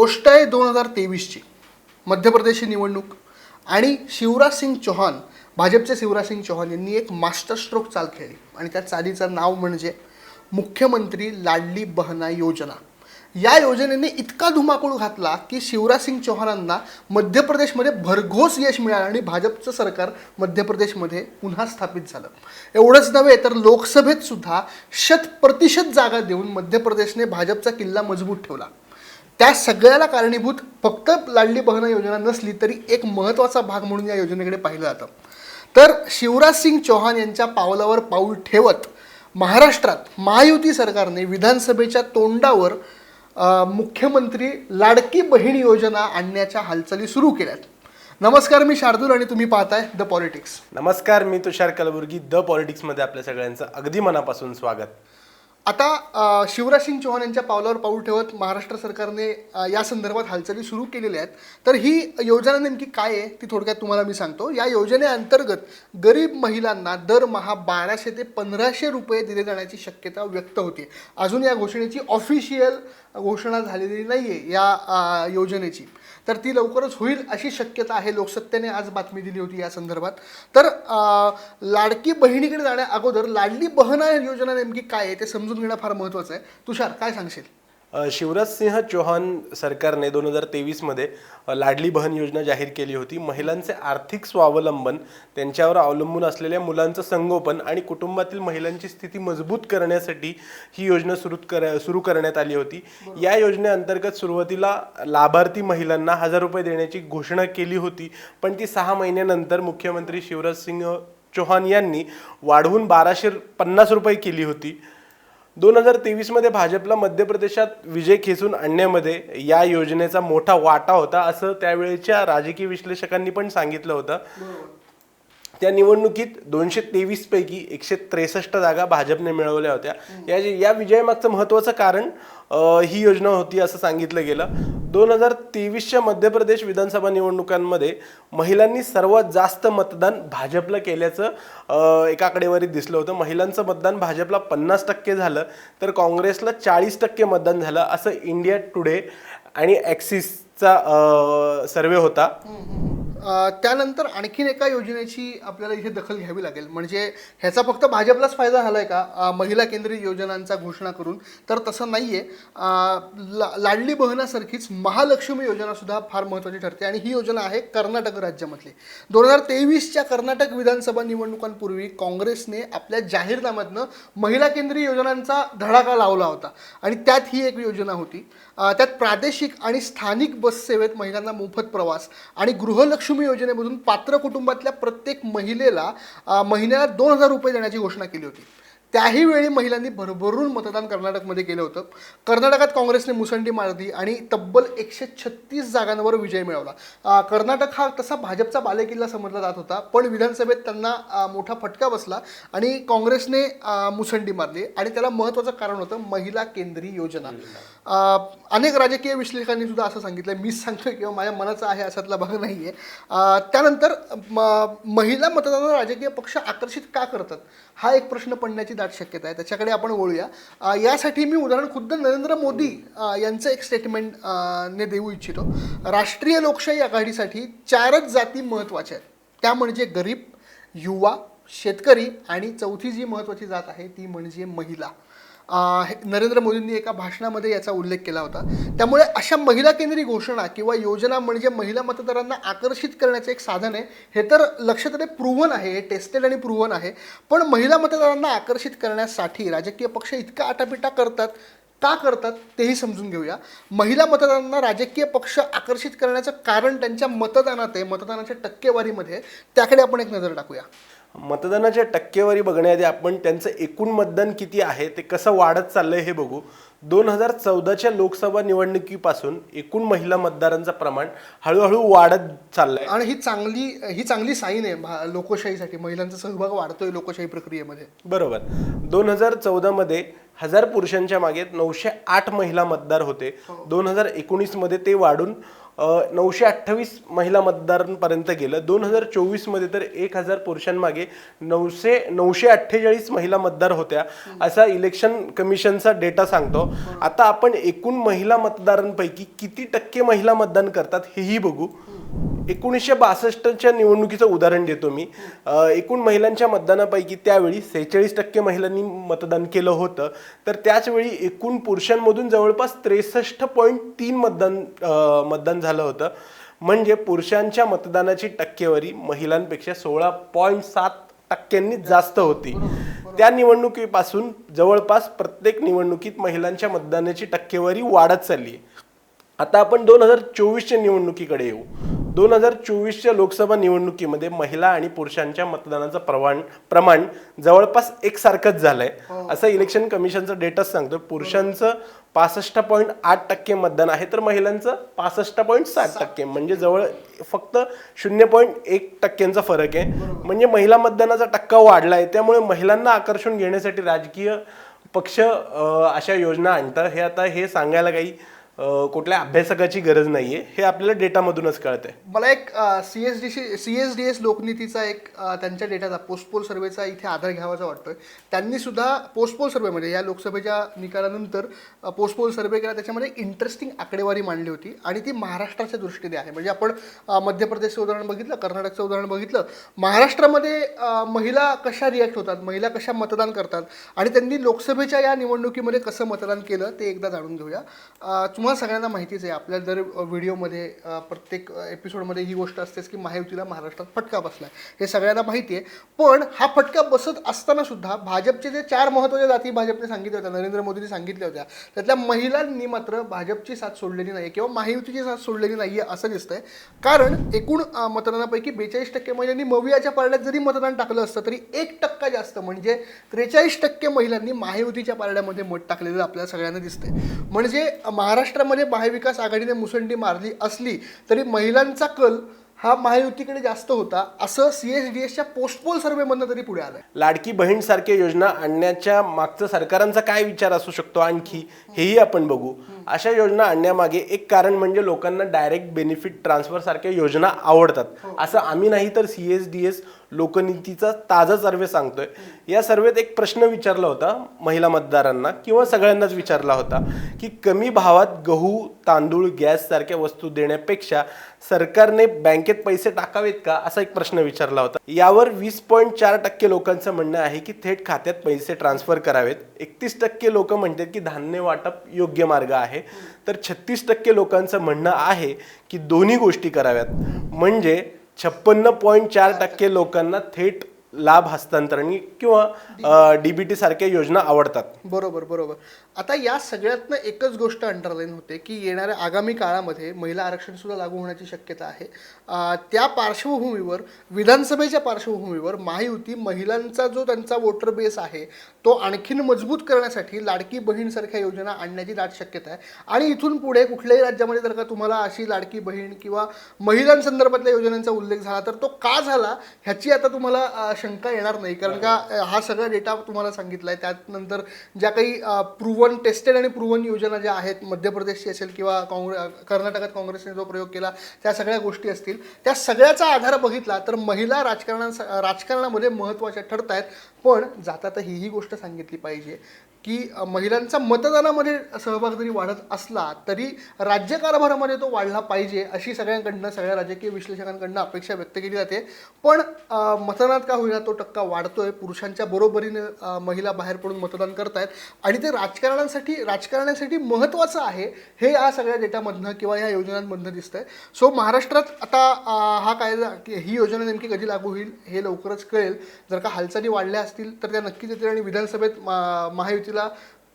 गोष्ट आहे दोन हजार तेवीसची. मध्य प्रदेशची निवडणूक आणि शिवराज सिंग चौहान भाजपचे शिवराज सिंग चौहान यांनी एक मास्टर स्ट्रोक चाल खेळली. आणि त्या चालीचं नाव म्हणजे मुख्यमंत्री लाडली बहना योजना. या योजनेने इतका धुमाकूळ घातला की शिवराज सिंग चौहानांना मध्य प्रदेशमध्ये भरघोस यश मिळालं आणि भाजपचं सरकार मध्य प्रदेशमध्ये पुन्हा स्थापित झालं. एवढंच नव्हे तर लोकसभेत सुद्धा शत प्रतिशत जागा देऊन मध्य प्रदेशने भाजपचा किल्ला मजबूत ठेवला. त्या सगळ्याला कारणीभूत फक्त लाडली बहना योजना नसली तरी एक महत्त्वाचा भाग म्हणून या योजनेकडे पाहिलं जातं. तर शिवराज सिंग चौहान यांच्या पावलावर पाऊल ठेवत महाराष्ट्रात महायुती सरकारने विधानसभेच्या तोंडावर मुख्यमंत्री लाडकी बहीण योजना आणण्याच्या हालचाली सुरू केल्यात. नमस्कार मी शार्दूल आणि तुम्ही पाहताय द पॉलिटिक्स. नमस्कार मी तुषार कलबुर्गी द पॉलिटिक्समध्ये आपल्या सगळ्यांचं अगदी मनापासून स्वागत. आता शिवराज सिंग चौहान यांच्या पावलावर पाऊल ठेवत महाराष्ट्र सरकारने या संदर्भात हालचाली सुरू केलेल्या आहेत. तर ही योजना नेमकी काय आहे ती थोडक्यात तुम्हाला मी सांगतो. या योजनेअंतर्गत गरीब महिलांना दरमहा बाराशे ते पंधराशे रुपये दिले जाण्याची शक्यता व्यक्त होते. अजून या घोषणेची ऑफिशियल घोषणा झालेली नाही आहे या योजनेची. तर ती लवकरच होईल अशी शक्यता आहे. लोकसत्तेने आज बातमी दिली होती या संदर्भात. तर लाडकी बहिणीकडे जाण्या अगोदर लाडली बहना योजना नेमकी काय आहे ते समजून घेणं फार महत्त्वाचं आहे. तुषार काय सांगशील? अ, शिवराज सिंह चौहान सरकारने दोन हजार तेवीसमध्ये लाडली बहन योजना जाहीर केली होती. महिलांचे आर्थिक स्वावलंबन त्यांच्यावर अवलंबून असलेल्या मुलांचं संगोपन आणि कुटुंबातील महिलांची स्थिती मजबूत करण्यासाठी ही योजना सुरू कर सुरू करण्यात आली होती. या योजनेअंतर्गत सुरुवातीला लाभार्थी महिलांना हजार रुपये देण्याची घोषणा केली होती. पण ती सहा महिन्यानंतर मुख्यमंत्री शिवराज सिंह चौहान यांनी वाढवून बाराशे पन्नास रुपये केली होती. दोन हजार तेवीसमध्ये भाजपला मध्य प्रदेशात विजय खेचून आणण्यामध्ये या योजनेचा मोठा वाटा होता असं त्यावेळेच्या राजकीय विश्लेषकांनी पण सांगितलं होतं. त्या निवडणुकीत दोनशे तेवीस पैकी एकशे त्रेसष्ट जागा भाजपने मिळवल्या होत्या. या या विजयामागचं महत्त्वाचं कारण ही योजना होती असं सांगितलं गेलं. दोन हजार तेवीसच्या मध्य प्रदेश विधानसभा निवडणुकांमध्ये महिलांनी सर्वात जास्त मतदान भाजपला केल्याचं एका आकडेवारीत दिसलं होतं. महिलांचं मतदान भाजपला पन्नास टक्के झालं तर काँग्रेसला चाळीस टक्के मतदान झालं असं इंडिया टुडे आणि ॲक्सिसचा सर्वे होता. त्यानंतर आणखीन एका योजनेची आपल्याला इथे दखल घ्यावी लागेल. म्हणजे ह्याचा फक्त भाजपलाच फायदा झाला आहे का महिला केंद्रित योजनांचा घोषणा करून. तर तसं नाही आहे ला लाडली बहनासारखीच महालक्ष्मी योजनासुद्धा फार महत्त्वाची ठरते. आणि ही योजना आहे कर्नाटक राज्यामधली. दोन हजार तेवीसच्या कर्नाटक विधानसभा निवडणुकांपूर्वी काँग्रेसने आपल्या जाहीरनाम्यातनं महिला केंद्रीय योजनांचा धडाका लावला होता. आणि त्यात ही एक योजना होती. त्यात प्रादेशिक आणि स्थानिक बससेवेत महिलांना मोफत प्रवास आणि गृहलक्ष्मी योजनेमधून पात्र कुटुंबातल्या प्रत्येक महिलेला महिन्याला दोन हजार रुपये देण्याची घोषणा केली होती. त्याही वेळी महिलांनी भरभरून मतदान कर्नाटकमध्ये केलं होतं. कर्नाटकात काँग्रेसने मुसंडी मारली आणि तब्बल एकशे छत्तीस जागांवर विजय मिळवला. कर्नाटक हा तसा भाजपचा बालेकिल्ला समजला जात होता पण विधानसभेत त्यांना मोठा फटका बसला आणि काँग्रेसने मुसंडी मारली आणि त्याला महत्त्वाचं कारण होतं महिला केंद्रीय योजना. अनेक राजकीय विश्लेषकांनी सुद्धा असं सांगितलं मी सांगतोय किंवा माझ्या मनाचा आहे अशातला भाग नाही आहे त्यानंतर म- महिला मतदारांना राजकीय पक्ष आकर्षित का करतात? हा एक प्रश्न पडण्याची दाट शक्यता आहे. त्याच्याकडे आपण वळूया. यासाठी मी उदाहरण खुद्द नरेंद्र मोदी यांचं एक स्टेटमेंट ने देऊ इच्छितो. राष्ट्रीय लोकशाही आघाडीसाठी चारच जाती महत्त्वाच्या आहेत. त्या म्हणजे गरीब युवा शेतकरी आणि चौथी जी महत्त्वाची जात आहे ती म्हणजे महिला. नरेंद्र मोदींनी एका भाषणामध्ये याचा उल्लेख केला होता. त्यामुळे अशा महिला केंद्री घोषणा किंवा योजना म्हणजे महिला मतदारांना आकर्षित करण्याचं एक साधन आहे हे तर लक्षात येते प्रूव्हन आहे हे टेस्टेड आणि प्रूव्हन आहे. पण महिला मतदारांना आकर्षित करण्यासाठी राजकीय पक्ष इतका आटापिटा करतात का करतात तेही समजून घेऊया. महिला मतदारांना राजकीय पक्ष आकर्षित करण्याचं कारण त्यांच्या मतदानात आहे मतदानाच्या टक्केवारीमध्ये त्याकडे आपण एक नजर टाकूया. मतदानाच्या टक्केवारी बघण्याआधी आपण त्यांचं एकूण मतदान किती आहे ते कसं वाढत चाललंय हे बघू. दोन हजार चौदाच्या लोकसभा निवडणुकीपासून एकूण महिला मतदारांचं प्रमाण हळूहळू वाढत चाललंय. आणि ही चांगली ही चांगली साईन आहे लोकशाहीसाठी. महिलांचा सहभाग वाढतोय लोकशाही प्रक्रियेमध्ये. बरोबर. दोन हजार चौदामध्ये हजार पुरुषांच्या मागे नऊशे आठ महिला मतदार होते. दोन हजार एकोणीसमध्ये ते वाढून नऊशे अठ्ठावीस महिला मतदारांपर्यंत गेलं. दोन हजार चोवीसमध्ये तर एक हजार पुरुषांमागे नऊशे नऊशे अठ्ठेचाळीस महिला मतदार होत्या. असा इलेक्शन कमिशनचा डेटा सांगतो. आता आपण एकूण महिला मतदारांपैकी किती टक्के महिला मतदान करतात हेही बघू. एकोणीसशे बासष्टच्या निवडणुकीचं उदाहरण देतो मी. एकूण महिलांच्या मतदानापैकी त्यावेळी सेहेचाळीस टक्के महिलांनी मतदान केलं होतं. तर त्याचवेळी एकूण पुरुषांमधून जवळपास त्रेसष्ट पॉईंट तीन मतदान मतदान झालं होतं. म्हणजे पुरुषांच्या मतदानाची टक्केवारी महिलांपेक्षा सोळा पॉईंट सात टक्क्यांनी जास्त होती. त्या निवडणुकीपासून जवळपास प्रत्येक निवडणुकीत महिलांच्या मतदानाची टक्केवारी वाढत चालली आहे. आता आपण दोन हजार चोवीसच्या निवडणुकीकडे येऊ. दोन हजार चोवीसच्या लोकसभा निवडणुकीमध्ये महिला आणि पुरुषांच्या मतदानाचं प्रमाण प्रमाण जवळपास एकसारखंच झालंय. असं इलेक्शन कमिशनचा डेटाच सांगतो पुरुषांचं पासष्ट पॉईंट आठ टक्के मतदान आहे तर महिलांचं पासष्ट पॉईंट सात टक्के. म्हणजे जवळ फक्त शून्य पॉईंट एक टक्क्यांचा फरक आहे. म्हणजे महिला मतदानाचा टक्का वाढलाय. त्यामुळे महिलांना आकर्षून घेण्यासाठी राजकीय पक्ष अशा योजना आणतात. हे आता हे सांगायला काही कुठल्या अभ्यासकाची गरज नाहीये. हे आपल्याला डेटामधूनच कळतंय. मला एक C S D C S D S लोकनीतीचा एक त्यांच्या डेटाचा पोस्टपोल सर्वेचा इथे आधार घ्यावाचा वाटतोय. त्यांनी सुद्धा पोस्टपोल सर्वेमध्ये या लोकसभेच्या निकालानंतर पोस्टपोल सर्वे केला. त्याच्यामध्ये इंटरेस्टिंग आकडेवारी मांडली होती आणि ती महाराष्ट्राच्या दृष्टीने आहे. म्हणजे आपण मध्य प्रदेशचं उदाहरण बघितलं कर्नाटकचं उदाहरण बघितलं. महाराष्ट्रामध्ये महिला कशा रिॲक्ट होतात? महिला कशा मतदान करतात? आणि त्यांनी लोकसभेच्या या निवडणुकीमध्ये कसं मतदान केलं ते एकदा जाणून घेऊया. तुम्हाला तुम्हाला सगळ्यांना माहितीच आहे आपल्या दर व्हिडिओमध्ये प्रत्येक एपिसोडमध्ये ही गोष्ट असतेच की महायुतीला महाराष्ट्रात फटका बसला हे सगळ्यांना माहिती आहे पण हा फटका बसत असताना सुद्धा भाजपचे जे चार महत्त्वाच्या जाती भाजपने सांगितल्या होत्या नरेंद्र मोदींनी सांगितल्या होत्या त्यातल्या महिलांनी मात्र भाजपची साथ सोडलेली नाही किंवा महायुतीची साथ सोडलेली नाही आहे असं दिसतंय. कारण एकूण मतदानापैकी बेचाळीस टक्के महिलांनी मवियाच्या पारड्यात जरी मतदान टाकलं असतं तरी एक टक्का जास्त म्हणजे त्रेचाळीस टक्के महिलांनी महायुतीच्या पारड्यामध्ये मत टाकलेलं आपल्याला सगळ्यांना दिसतंय. म्हणजे महाराष्ट्र महाराष्ट्रामध्ये महाविकास आघाडीने मुसंडी मारली असली तरी महिलांचा कल हा महायुतीकडे जास्त होता. असं सी एस डी एसच्या पोस्टपोल सर्वेमधनं तरी पुढे आलंय. लाडकी बहीण सारख्या योजना आणण्याच्या मागचं सरकारांचा काय विचार असू शकतो आणखी? हेही आपण बघू. अशा योजना आणण्यामागे एक कारण म्हणजे लोकांना डायरेक्ट बेनिफिट ट्रान्सफर सारख्या योजना आवडतात. असं आम्ही नाही तर सी एस डी एस लोकनीतीचा ताजा सर्वे सांगतोय. या सर्वेत एक प्रश्न विचारला होता महिला मतदारांना किंवा सगळ्यांनाच विचारला होता की कमी भावात गहू तांदूळ गॅस सारख्या वस्तू देण्यापेक्षा सरकारने बँकेत पैसे टाकावेत का? असा एक प्रश्न विचारला होता. यावर वीस पॉईंट चार टक्के लोकांचं म्हणणं आहे की थेट खात्यात पैसे ट्रान्सफर करावेत. एकतीस टक्के लोक म्हणतात की धान्य वाटप योग्य मार्ग आहे. तर छत्तीस टक्के लोकांचं म्हणणं आहे की दोन्ही गोष्टी कराव्यात. म्हणजे छप्पन्न पॉईंट चार टक्के लोकांना थेट लाभ हस्तांतरणी किंवा डीबीटी सारख्या योजना आवडतात. बरोबर बरोबर. आता या सगळ्यातनं एकच गोष्ट अंडरलाईन होते की येणाऱ्या आगामी काळामध्ये महिला आरक्षण सुद्धा लागू होण्याची शक्यता आहे. त्या पार्श्वभूमीवर विधानसभेच्या पार्श्वभूमीवर महायुती महिलांचा जो त्यांचा वोटर बेस आहे तो आणखीन मजबूत करण्यासाठी लाडकी बहीणसारख्या योजना आणण्याची दाट शक्यता आहे. आणि इथून पुढे कुठल्याही राज्यामध्ये जर का तुम्हाला अशी लाडकी बहीण किंवा महिलांसंदर्भातल्या योजनांचा उल्लेख झाला तर तो का झाला ह्याची आता तुम्हाला शंका येणार नाही. कारण का हा सगळा डेटा तुम्हाला सांगितला आहे त्यानंतर ज्या काही प्रूव्हन टेस्टेड आणि प्रूव्हन योजना ज्या आहेत मध्य प्रदेशची असेल किंवा काँग्रेस कर्नाटकात काँग्रेसने जो प्रयोग केला त्या सगळ्या गोष्टी असतील. त्या सगळ्याचा आधार बघितला तर महिला राजकारणा राजकारणामध्ये महत्त्वाच्या ठरत आहेत पण जाता तर हीही गोष्ट सांगितली पाहिजे. की महिलांचा मतदानामध्ये सहभाग जरी वाढत असला तरी राज्यकारभारामध्ये तो वाढला पाहिजे अशी सगळ्यांकडनं सगळ्या राजकीय विश्लेषकांकडनं अपेक्षा व्यक्त केली जाते. पण मतदानात का होईना तो टक्का वाढतोय? पुरुषांच्या बरोबरीने महिला बाहेर पडून मतदान करतायत. आणि ते राजकारणासाठी राजकारणासाठी महत्त्वाचं आहे हे या सगळ्या डेटामधनं किंवा या योजनांमधनं दिसतंय. सो महाराष्ट्रात आता हा कायदा की ही योजना नेमकी कधी लागू होईल हे लवकरच कळेल. जर का हालचाली वाढल्या असतील तर त्या नक्कीच येतील आणि विधानसभेत महायुती महायुतीला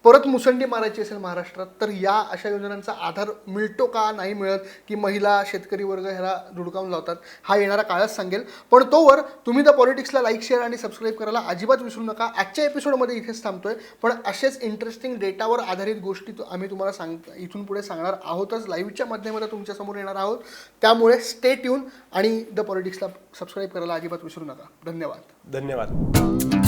परत मुसंडी मारायची असेल महाराष्ट्रात तर या अशा योजनांचा आधार मिळतो का नाही मिळत की महिला शेतकरी वर्ग ह्याला धुडकावून लावतात हा येणारा काळच सांगेल. पण तोवर तुम्ही द पॉलिटिक्सला लाईक शेअर आणि सबस्क्राईब करायला अजिबात विसरू नका. आजच्या एपिसोडमध्ये इथेच थांबतोय. पण असेच इंटरेस्टिंग डेटावर आधारित गोष्टी आम्ही तुम्हाला सांग इथून पुढे सांगणार आहोतच. लाईव्हच्या माध्यमातून तुमच्यासमोर येणार आहोत. त्यामुळे स्टेट येऊन आणि द पॉलिटिक्सला सबस्क्राईब करायला अजिबात विसरू नका. धन्यवाद. धन्यवाद.